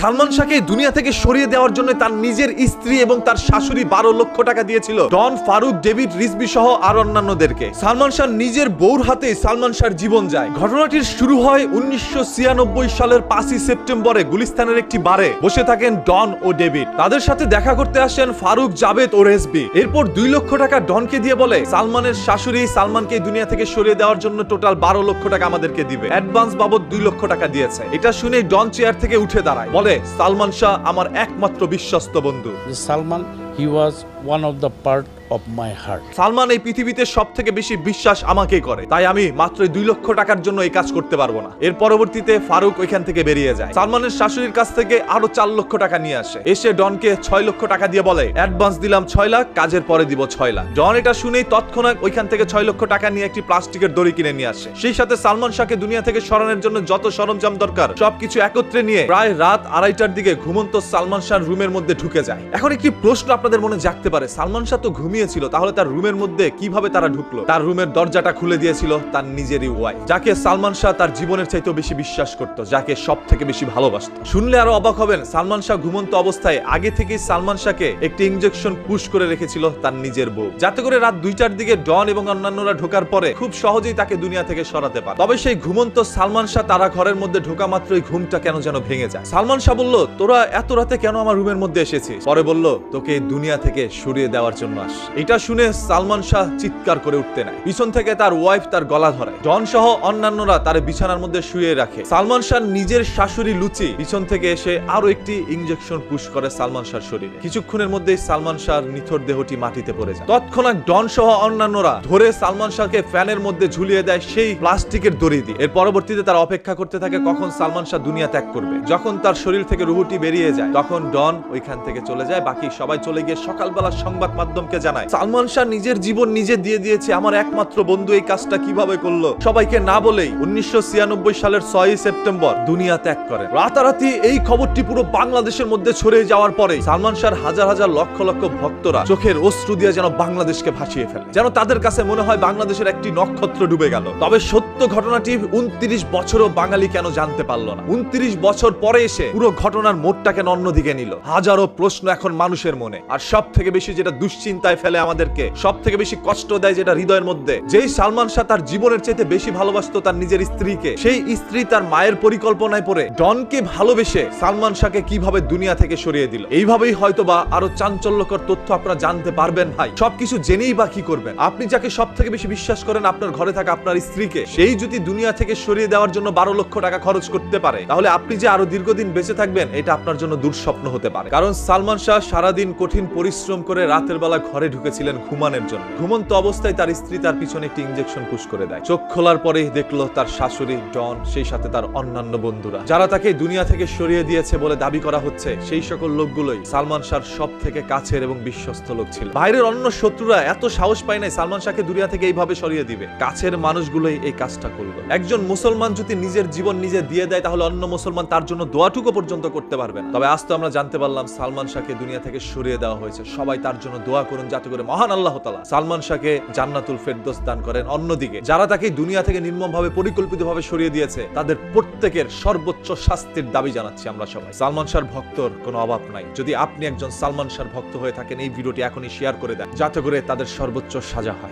সালমান শাহকে দুনিয়া থেকে সরিয়ে দেওয়ার জন্য তার নিজের স্ত্রী এবং তার শাশুড়ি বারো লক্ষ টাকা দিয়েছিল। ডন, ফারুক, ডেভিড রিজবি সহ আর অন্যান্যদেরকে। সালমান শাহ নিজের বউর হাতে সালমান শাহর জীবন যায়। ঘটনাটির শুরু হয় উনিশশো সালের পাঁচই সেপ্টেম্বরে গুলিস্তানের একটি বারে। বসে থাকেন ডন ও ডেভিড। তাদের সাথে দেখা করতে আসেন ফারুক জাভেদ ও রেসবি এরপর দুই লক্ষ টাকা ডনকে দিয়ে বলে, সালমানের শাশুড়ি সালমানকে দুনিয়া থেকে সরিয়ে দেওয়ার জন্য টোটাল বারো লক্ষ টাকা আমাদেরকে দিবে। অ্যাডভান্স বাবদ দুই লক্ষ টাকা দিয়েছে। এটা শুনে ডন চেয়ার থেকে উঠে দাঁড়ায়। বলে সালমান শাহ আমার একমাত্র বিশ্বস্ত বন্ধু। সালমান হি was one of the part of my heart. Salman এই পৃথিবীতে সব থেকে বেশি বিশ্বাস আমাকেই করে। তাই আমি মাত্র দুই লক্ষ টাকার জন্য এই কাজ করতে পারব না। এর পরবর্তীতে ফারুক ওইখান থেকে বেরিয়ে যায়। সালমানের শাশুড়ির কাছ থেকে আরও চার লক্ষ টাকা নিয়ে আসে। এসে ডনকে ছয় লক্ষ টাকা দিয়ে বলে অ্যাডভান্স দিলাম ছয় লাখ, কাজের পরে দিব ছয় লাখ। ডন এটা শুনেই তৎক্ষণাৎ ওইখান থেকে ছয় লক্ষ টাকা নিয়ে একটি প্লাস্টিকের দড়ি কিনে নিয়ে আসে। সেই সাথে সালমান শাহকে দুনিয়া থেকে সরানোর জন্য যত সরঞ্জাম দরকার, সবকিছু একত্রে নিয়ে প্রায় রাত আড়াইটার দিকে ঘুমন্ত সালমান শাহ রুমের মধ্যে ঢুকে যায়। এখন একটি প্রশ্ন আপনাদের মনে জাগতে পারে, সালমান শাহ তো ঘুমিয়েছিল, তাহলে তার রুমের মধ্যে কীভাবে তারা ঢুকলো? তার রুমের দরজাটা খুলে দিয়েছিল তার নিজেরই ওয়াইফ যাকে সালমান শাহ তার জীবনের চাইতেও বেশি বিশ্বাস করত, যাকে সব থেকে বেশি ভালোবাসত। শুনলে আরও অবাক হবেন, সালমান শাহ ঘুমন্ত অবস্থায় আগে থেকেই সালমান শাহকে একটি ইঞ্জেকশন পুশ করে রেখেছিল তার নিজের বউ। যাতে করে রাত দুইটার দিকে ডন এবং অন্যান্যরা ঢোকার পরে খুব সহজেই তাকে দুনিয়া থেকে সরাতে পারে। তবে সেই ঘুমন্ত সালমান শাহ তারা ঘরের মধ্যে ঢোকা মাত্রই ঘুমটা কেন যেন ভেঙে যায়। সালমান শাহ বলল, তোরা এত রাতে কেন আমার রুমের মধ্যে এসেছিস? পরে বলল, তোকে দুনিয়া থেকে সরিয়ে দেওয়ার জন্য আস এটা শুনে সালমান শাহ চিৎকার করে উঠতে নেয়। পিছন থেকে তার ওয়াইফ তার গলা ধরে। জন সহ অন্যান্যরা তার বিছানার মধ্যে শুয়ে রাখে। সালমান শাহ নিজের শাশুড়ি লুচি পিছন থেকে এসে আরও একটি ইঞ্জেকশন পুশ করে সালমান শাহর শরীরে। কিছুক্ষণের মধ্যেই সালমান শাহর নিথর দেহটি মাটিতে পড়ে যায়। তৎক্ষণাৎ ডন সহ অন্যান্যরা ধরে সালমান শাহকে ফ্যানের মধ্যে ঝুলিয়ে দেয় সেই প্লাস্টিকের দড়ি দিয়ে। এর পরবর্তীতে তারা অপেক্ষা করতে থাকে কখন সালমান শাহ দুনিয়া ত্যাগ করবে। যখন তার শরীর থেকে রুহুটি বেরিয়ে যায়, তখন ডন ওইখান থেকে চলে যায়। বাকি সবাই চলে গিয়ে সকালবেলা সংবাদ মাধ্যমকে জানায়। সালমান শাহ নিজের জীবন নিজে দিয়ে দিয়েছে, আমার একমাত্র বন্ধু এই কাজটা কীভাবে করল? সবাইকে না বলেই উনিশশো সালের ছয়ই সেপ্টেম্বর দুনিয়া ত্যাগ করে। রাতারাতি এই খবরটি পুরো বাংলাদেশের মধ্যে ছড়িয়ে যাওয়ার পরে সালমান শাহর হাজার হাজার লক্ষ লক্ষ ভক্তরা চোখের অশ্রু দিয়ে যেন বাংলাদেশকে ভাসিয়ে ফেলে। যেন তাদের কাছে মনে হয় বাংলাদেশের একটি নক্ষত্র ডুবে গেল। তবে সত্য ঘটনাটি উনত্রিশ বছরও বাঙালি কেন জানতে পারল না? উনত্রিশ বছর পরে এসে পুরো ঘটনার মোড়টা কেন অন্যদিকে নিল। হাজারো প্রশ্ন এখন মানুষের মনে। আর সব থেকে বেশি যেটা দুশ্চিন্তায় ফেলে আমাদেরকে সব থেকে বেশি কষ্ট দেয় যেটা হৃদয়ের মধ্যে। যেই সালমান শাহ তার জীবনের চাইতে বেশি ভালোবাসতো তার নিজের স্ত্রীকে, সেই স্ত্রী তার মায়ের পরিকল্পনায় পড়ে ডনকে ভালোবেসে সালমান শাহকে কীভাবে দুনিয়া থেকে সরিয়ে দিল। এইভাবেই হয়তোবা আরও চাঞ্চল্যকর তথ্য আপনারা জানতে পারবেন ভাই। সবকিছু জেনেই বা কি করবেন? আপনি যাকে সব থেকে বেশি বিশ্বাস করেন আপনার ঘরে থাকা আপনার স্ত্রীকে, সেই যদি দুনিয়া থেকে সরিয়ে দেওয়ার জন্য বারো লক্ষ টাকা খরচ করতে পারে, তাহলে আপনি যে আরও দীর্ঘদিন বেঁচে থাকবেন, এটা আপনার জন্য দুঃস্বপ্ন হতে পারে। কারণ সালমান শাহ সারাদিন কঠিন পরিশ্রম করে রাতের বেলা ঘরে ঢুকেছিলেন ঘুমানোর জন্য। ঘুমন্ত অবস্থায় তার স্ত্রী তার পিছনে একটি ইঞ্জেকশন পুশ করে দেয়। চোখ খোলার পরেই দেখল তার শাশুড়ি ডন সেই সাথে তার অন্যান্য বন্ধুরা। যারা তাকে দুনিয়া থেকে সরিয়ে দিয়েছে বলে দাবি করা হচ্ছে, সেই সকল লোকগুলোই সালমান শাহর সব থেকে কাছের এবং বিশ্বস্ত লোক ছিল। বাইরের অন্য শত্রুরা এত সাহস পায় নাই সালমান শাহকে দুনিয়া থেকে এইভাবে সরিয়ে দিবে। কাছের মানুষগুলোই এই কাজটা করল। একজন মুসলমান যদি নিজের জীবন নিজে দিয়ে দেয়, তাহলে অন্য মুসলমান তার জন্য দোয়াটুকু পর্যন্ত করতে পারবেন তবে আজ তো আমরা জানতে পারলাম সালমান শাহকে দুনিয়া থেকে সরিয়ে দেওয়া হয়েছে। সবাই তার জন্য দোয়া করুন যাতে করে মহান আল্লাহ তালা সালমান শাহকে জান্নাতুল ফেরদোস দান করেন অন্যদিকে। যারা তাকে দুনিয়া থেকে নির্মমভাবে, পরিকল্পিতভাবে সরিয়ে দিয়েছে, তাদের প্রত্যেকের সর্বোচ্চ শাস্তির দাবি জানাচ্ছি আমরা সবাই। সালমান শাহর ভক্তর কোনো অভাব নাই। যদি আপনি একজন সালমান শাহর ভক্ত হয়ে থাকেন, এই ভিডিওটি এখনই শেয়ার করে দেন, যাতে করে তাদের সর্বোচ্চ সাজা হয়।